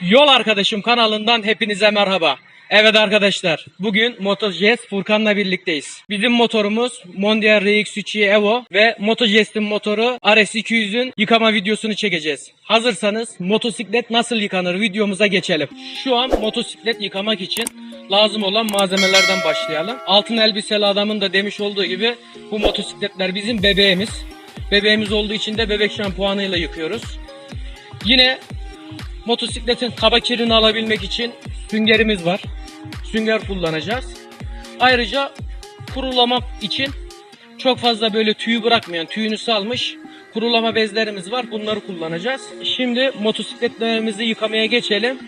Yol Arkadaşım kanalından hepinize merhaba. Evet arkadaşlar, bugün MotoGest Furkan'la birlikteyiz. Bizim motorumuz Mondial RX3 Evo ve MotoGest'in motoru RS200'ün yıkama videosunu çekeceğiz. Hazırsanız motosiklet nasıl yıkanır videomuza geçelim. Şu an motosiklet yıkamak için lazım olan malzemelerden başlayalım. Altın elbiseli adamın da demiş olduğu gibi bu motosikletler bizim bebeğimiz. Bebeğimiz olduğu için de bebek şampuanıyla yıkıyoruz. Yine motosikletin kaba kirini alabilmek için süngerimiz var. Sünger kullanacağız. Ayrıca kurulamak için çok fazla böyle tüyü bırakmayan, tüyünü salmış kurulama bezlerimiz var. Bunları kullanacağız. Şimdi motosikletlerimizi yıkamaya geçelim.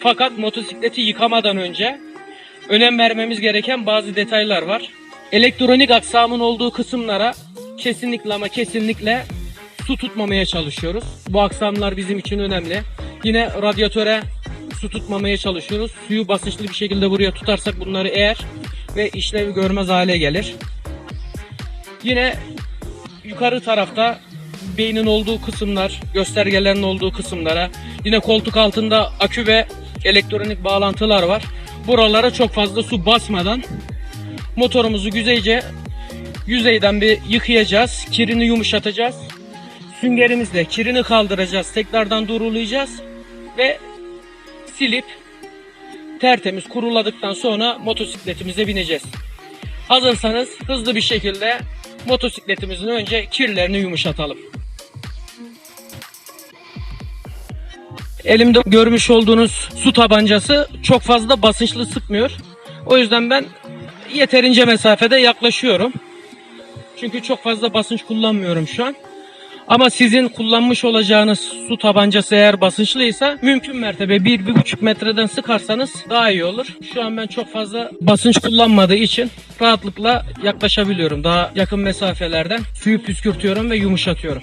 Fakat motosikleti yıkamadan önce önem vermemiz gereken bazı detaylar var. Elektronik aksamın olduğu kısımlara kesinlikle ama kesinlikle su tutmamaya çalışıyoruz. Bu aksamlar bizim için önemli. Yine radyatöre su tutmamaya çalışıyoruz. Suyu basınçlı bir şekilde buraya tutarsak bunları eğer ve işlevi görmez hale gelir. Yine yukarı tarafta beynin olduğu kısımlar, göstergelerin olduğu kısımlara, yine koltuk altında akü ve elektronik bağlantılar var. Buralara çok fazla su basmadan motorumuzu güzelce yüzeyden bir yıkayacağız. Kirini yumuşatacağız. Süngerimizle kirini kaldıracağız. Tekrardan durulayacağız ve silip tertemiz kuruladıktan sonra motosikletimize bineceğiz. Hazırsanız hızlı bir şekilde motosikletimizin önce kirlerini yumuşatalım. Elimde görmüş olduğunuz su tabancası çok fazla basınçlı sıkmıyor. O yüzden ben yeterince mesafede yaklaşıyorum. Çünkü çok fazla basınç kullanmıyorum şu an. Ama sizin kullanmış olacağınız su tabancası eğer basınçlıysa mümkün mertebe 1-1,5 metreden sıkarsanız daha iyi olur. Şu an ben çok fazla basınç kullanmadığı için rahatlıkla yaklaşabiliyorum. Daha yakın mesafelerden suyu püskürtüyorum ve yumuşatıyorum.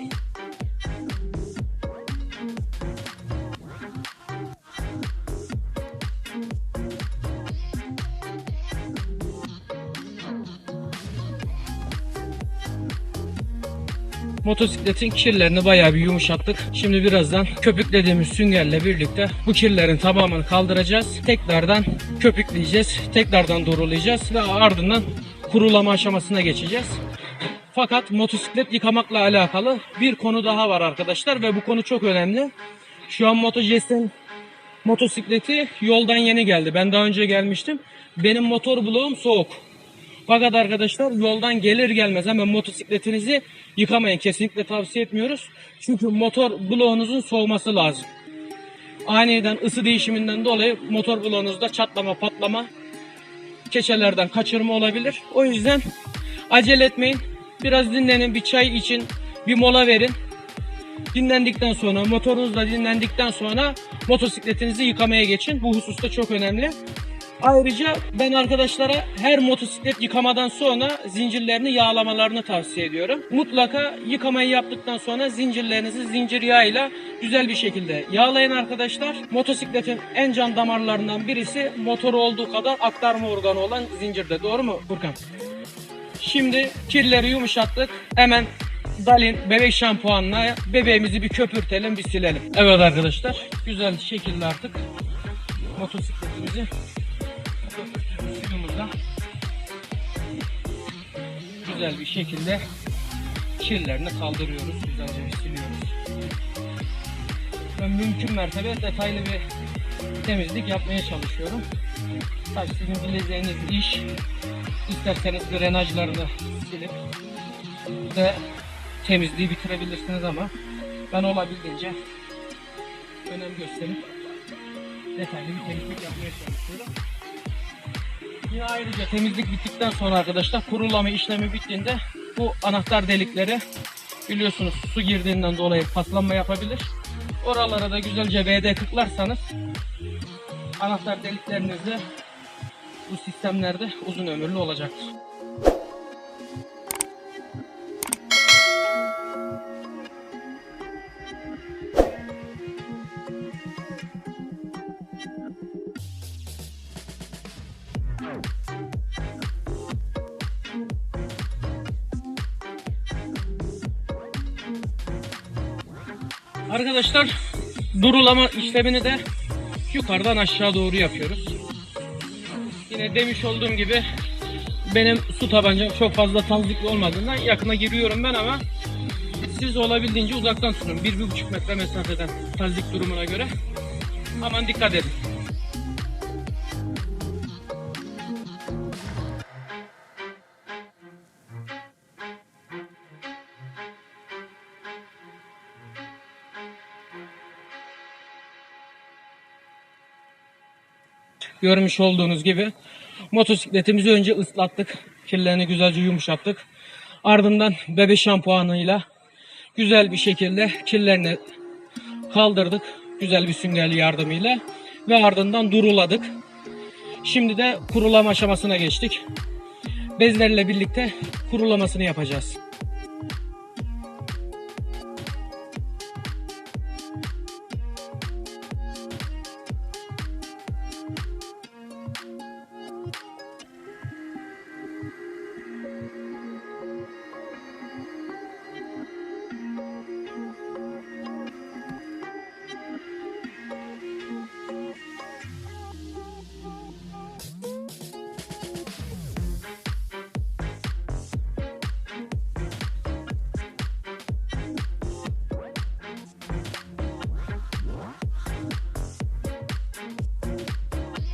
Motosikletin kirlerini bayağı bir yumuşattık. Şimdi birazdan köpüklediğimiz süngerle birlikte bu kirlerin tamamını kaldıracağız. Tekrardan köpükleyeceğiz. Tekrardan doğrulayacağız ve ardından kurulama aşamasına geçeceğiz. Fakat motosiklet yıkamakla alakalı bir konu daha var arkadaşlar ve bu konu çok önemli. Şu an MotoGest'in motosikleti yoldan yeni geldi. Ben daha önce gelmiştim. Benim motor bloğum soğuk. Fakat arkadaşlar yoldan gelir gelmez hemen motosikletinizi yıkamayın. Kesinlikle tavsiye etmiyoruz. Çünkü motor bloğunuzun soğuması lazım. Aniden ısı değişiminden dolayı motor bloğunuzda çatlama patlama keçelerden kaçırma olabilir. O yüzden acele etmeyin. Biraz dinlenin bir çay için bir mola verin. Dinlendikten sonra motorunuz da dinlendikten sonra motosikletinizi yıkamaya geçin. Bu hususta çok önemli. Ayrıca ben arkadaşlara her motosiklet yıkamadan sonra zincirlerini yağlamalarını tavsiye ediyorum. Mutlaka yıkamayı yaptıktan sonra zincirlerinizi zincir yağıyla güzel bir şekilde yağlayın arkadaşlar. Motosikletin en can damarlarından birisi motoru olduğu kadar aktarma organı olan zincirde. Doğru mu Furkan? Şimdi kirleri yumuşattık. Hemen Dalin bebek şampuanla bebeğimizi bir köpürtelim, bir silelim. Evet arkadaşlar, güzel şekilde artık motosikletimizi suyumuzla güzel bir şekilde kirlerini kaldırıyoruz. Güzelce bir siliyoruz. Ben mümkün mertebe detaylı bir temizlik yapmaya çalışıyorum. Tabii sizin bileceğiniz iş isterseniz drenajlarını silip de temizliği bitirebilirsiniz ama ben olabildiğince önem gösterip detaylı bir temizlik yapmaya çalışıyorum. Yine ayrıca temizlik bittikten sonra arkadaşlar kurulama işlemi bittiğinde bu anahtar delikleri biliyorsunuz su girdiğinden dolayı paslanma yapabilir. Oralara da güzelce VD tıklarsanız anahtar delikleriniz de bu sistemlerde uzun ömürlü olacaktır. Arkadaşlar durulama işlemini de yukarıdan aşağı doğru yapıyoruz. Yine demiş olduğum gibi benim su tabancam çok fazla tazikli olmadığından yakına giriyorum ben ama siz olabildiğince uzaktan tutun. 1-1,5 metre mesafeden tazik durumuna göre. Aman dikkat edin. Görmüş olduğunuz gibi motosikletimizi önce ıslattık. Kirlerini güzelce yumuşattık. Ardından bebe şampuanıyla güzel bir şekilde kirlerini kaldırdık. Güzel bir süngerli yardımıyla ve ardından duruladık. Şimdi de kurulama aşamasına geçtik. Bezlerle birlikte kurulamasını yapacağız.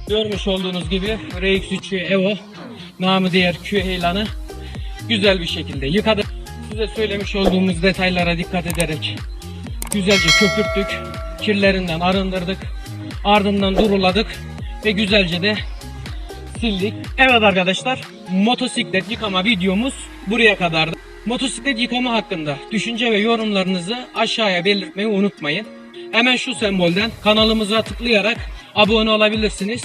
Görmüş olduğunuz gibi RX3 Evo namı diğer Q Heyelan'ı güzel bir şekilde yıkadık. Size söylemiş olduğumuz detaylara dikkat ederek güzelce köpürttük. Kirlerinden arındırdık. Ardından duruladık ve güzelce de sildik. Evet arkadaşlar motosiklet yıkama videomuz buraya kadardı. Motosiklet yıkama hakkında düşünce ve yorumlarınızı aşağıya belirtmeyi unutmayın. Hemen şu sembolden kanalımıza tıklayarak abone olabilirsiniz.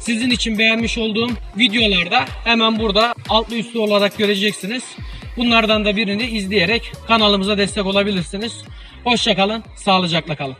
Sizin için beğenmiş olduğum videolarda hemen burada altlı üstlü olarak göreceksiniz. Bunlardan da birini izleyerek kanalımıza destek olabilirsiniz. Hoşçakalın, sağlıcakla kalın.